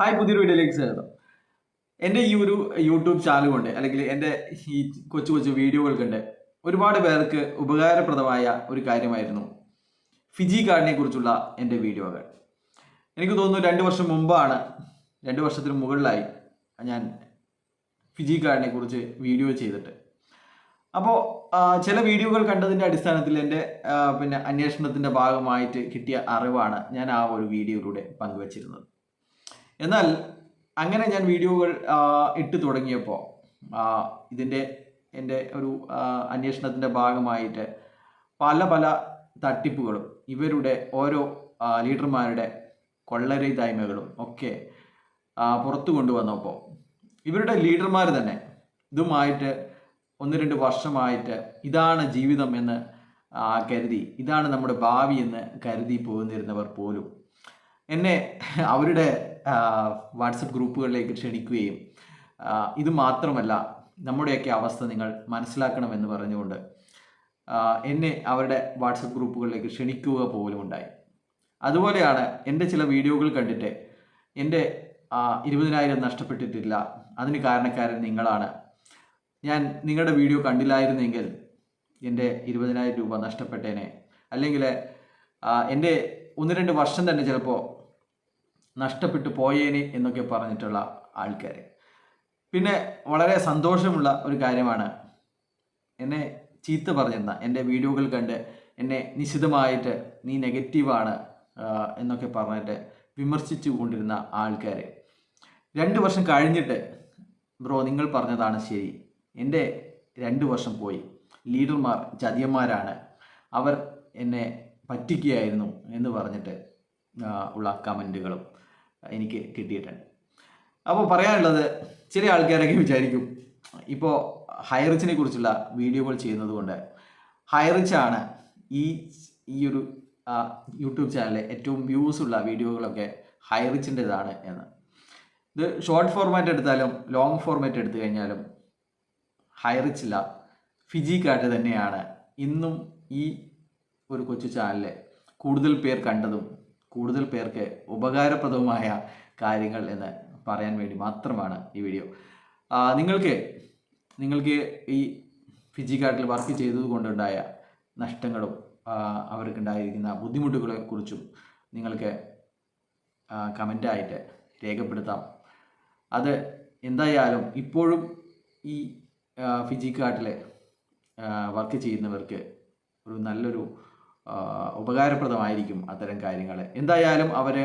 Hi പുതിയൊരു വീഡിയോയിലേക്ക് സ്വാഗതം. എന്റെ ഈ ഒരു യൂട്യൂബ് ചാനൽ കൊണ്ട് അല്ലെങ്കിൽ എന്റെ ഈ കൊച്ചു കൊച്ചു വീഡിയോകൾ കണ്ട് ഒരുപാട് പേർക്ക് ഉപകാരപ്രദമായ ഒരു കാര്യമായിരുന്നു ഫിജി കാർഡിനെ കുറിച്ചുള്ള എന്റെ വീഡിയോകൾ. എനിക്ക് തോന്നുന്നു രണ്ട് വർഷം മുമ്പാണ് രണ്ട് വർഷത്തിന് മുകളിലായി ഞാൻ ഫിജി കാർഡിനെ കുറിച്ച് വീഡിയോ ചെയ്തിട്ട്. അപ്പോൾ ചില വീഡിയോകൾ കണ്ടതിന്റെ അടിസ്ഥാനത്തിൽ എന്റെ പിന്നെ അന്വേഷണത്തിന്റെ ഭാഗമായിട്ട് കിട്ടിയ അറിവാണ് ഞാൻ ആ ഒരു വീഡിയോയിലൂടെ പങ്കുവച്ചിരുന്നത്. എന്നാൽ അങ്ങനെ ഞാൻ വീഡിയോകൾ ഇട്ട് തുടങ്ങിയപ്പോൾ ഇതിന്റെ എന്റെ ഒരു അന്വേഷണത്തിന്റെ ഭാഗമായിട്ട് പല പല തട്ടിപ്പുകളും ഇവരുടെ ഓരോ ലീഡർമാരുടെ കൊള്ളരുതായ്മകളും ഒക്കെ പുറത്തു കൊണ്ടുവന്നപ്പോൾ ഇവരുടെ ലീഡർമാർ തന്നെ ഇതുമായിട്ട് ഒന്ന് രണ്ട് വർഷമായിട്ട് ഇതാണ് ജീവിതം എന്ന് കരുതി ഇതാണ് നമ്മുടെ ഭാവി എന്ന് കരുതി പോന്നിരുന്നവർ പോലും. എന്നെ അവരുടെ വാട്സപ്പ് ഗ്രൂപ്പുകളിലേക്ക് ക്ഷണിക്കുകയും ഇത് മാത്രമല്ല നമ്മുടെയൊക്കെ അവസ്ഥ നിങ്ങൾ മനസ്സിലാക്കണമെന്ന് പറഞ്ഞുകൊണ്ട് എന്നെ അവരുടെ വാട്സപ്പ് ഗ്രൂപ്പുകളിലേക്ക് ക്ഷണിക്കുക പോലും ഉണ്ടായി. അതുപോലെയാണ് എന്റെ ചില വീഡിയോകൾ കണ്ടിട്ട് എന്റെ ഇരുപതിനായിരം നഷ്ടപ്പെട്ടിട്ടില്ല അതിന് കാരണക്കാരൻ നിങ്ങളാണ്. ഞാൻ നിങ്ങളുടെ വീഡിയോ കണ്ടില്ലായിരുന്നെങ്കിൽ എന്റെ ഇരുപതിനായിരം രൂപ നഷ്ടപ്പെട്ടേനെ. അല്ലെങ്കിൽ എന്റെ ഒന്ന് രണ്ട് വർഷം തന്നെ ചിലപ്പോൾ നഷ്ടപ്പെട്ടു പോയേനെ എന്നൊക്കെ പറഞ്ഞിട്ടുള്ള ആൾക്കാർ പിന്നെ വളരെ സന്തോഷമുള്ള ഒരു കാര്യമാണ്. എന്നെ ചീത്ത പറഞ്ഞിരുന്ന എന്റെ വീഡിയോകൾ കണ്ട് എന്നെ നിശിതമായിട്ട് നീ നെഗറ്റീവാണ് എന്നൊക്കെ പറഞ്ഞിട്ട് വിമർശിച്ചു കൊണ്ടിരുന്ന ആൾക്കാർ രണ്ട് വർഷം കഴിഞ്ഞിട്ട് ബ്രോ നിങ്ങൾ പറഞ്ഞതാണ് ശരി. എന്റെ രണ്ട് വർഷം പോയി. ലീഡർമാർ ചതിയന്മാരാണ് അവർ എന്നെ പറ്റിക്കുകയായിരുന്നു എന്ന് പറഞ്ഞിട്ട് ഉള്ള കമന്റുകളും എനിക്ക് കിട്ടിയിട്ടുണ്ട്. അപ്പോൾ പറയാനുള്ളത് ചില ആൾക്കാരൊക്കെ വിചാരിക്കും ഇപ്പോൾ ഹൈറിച്ചിനെ കുറിച്ചുള്ള വീഡിയോകൾ ചെയ്യുന്നത് കൊണ്ട് ഹൈറിച്ചാണ് ഈ ഈ ഒരു യൂട്യൂബ് ചാനലിലെ ഏറ്റവും വ്യൂസ് ഉള്ള വീഡിയോകളൊക്കെ ഹൈറിച്ചിന്റെതാണ് എന്ന്. ഇത് ഷോർട്ട് ഫോർമാറ്റ് എടുത്താലും ലോങ് ഫോർമാറ്റ് എടുത്തു കഴിഞ്ഞാലും ഹൈറിച്ചില്ല ഫിജി തന്നെയാണ് ഇന്നും ഈ ഒരു കൊച്ചു ചാനലിൽ കൂടുതൽ പേർ കണ്ടതും കൂടുതൽ പേർക്ക് ഉപകാരപ്രദവുമായ കാര്യങ്ങൾ എന്ന് പറയാൻ വേണ്ടി മാത്രമാണ് ഈ വീഡിയോ നിങ്ങൾക്ക് നിങ്ങൾക്ക് ഈ ഫിജി കാർഡിൽ വർക്ക് ചെയ്തത് കൊണ്ടുണ്ടായ നഷ്ടങ്ങളും അവർക്കുണ്ടായിരിക്കുന്ന ബുദ്ധിമുട്ടുകളെ കുറിച്ചും നിങ്ങൾക്ക് കമന്റായിട്ട് രേഖപ്പെടുത്താം. അത് എന്തായാലും ഇപ്പോഴും ഈ ഫിജി കാർഡിൽ വർക്ക് ചെയ്യുന്നവർക്ക് ഒരു നല്ലൊരു ഉപകാരപ്രദമായിരിക്കും അത്തരം കാര്യങ്ങൾ എന്തായാലും അവർ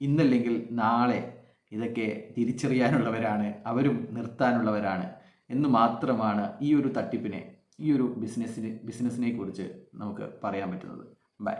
ഇന്നല്ലെങ്കിൽ നാളെ ഇതൊക്കെ തിരിച്ചറിയാനുള്ളവരാണ് അവരും നിർത്താനുള്ളവരാണ് എന്ന് മാത്രമാണ് ഈ ഒരു തട്ടിപ്പിനെ ഈ ഒരു ബിസിനസ്സിന് ബിസിനസ്സിനെ കുറിച്ച് നമുക്ക് പറയാൻ പറ്റുന്നത്. ബൈ.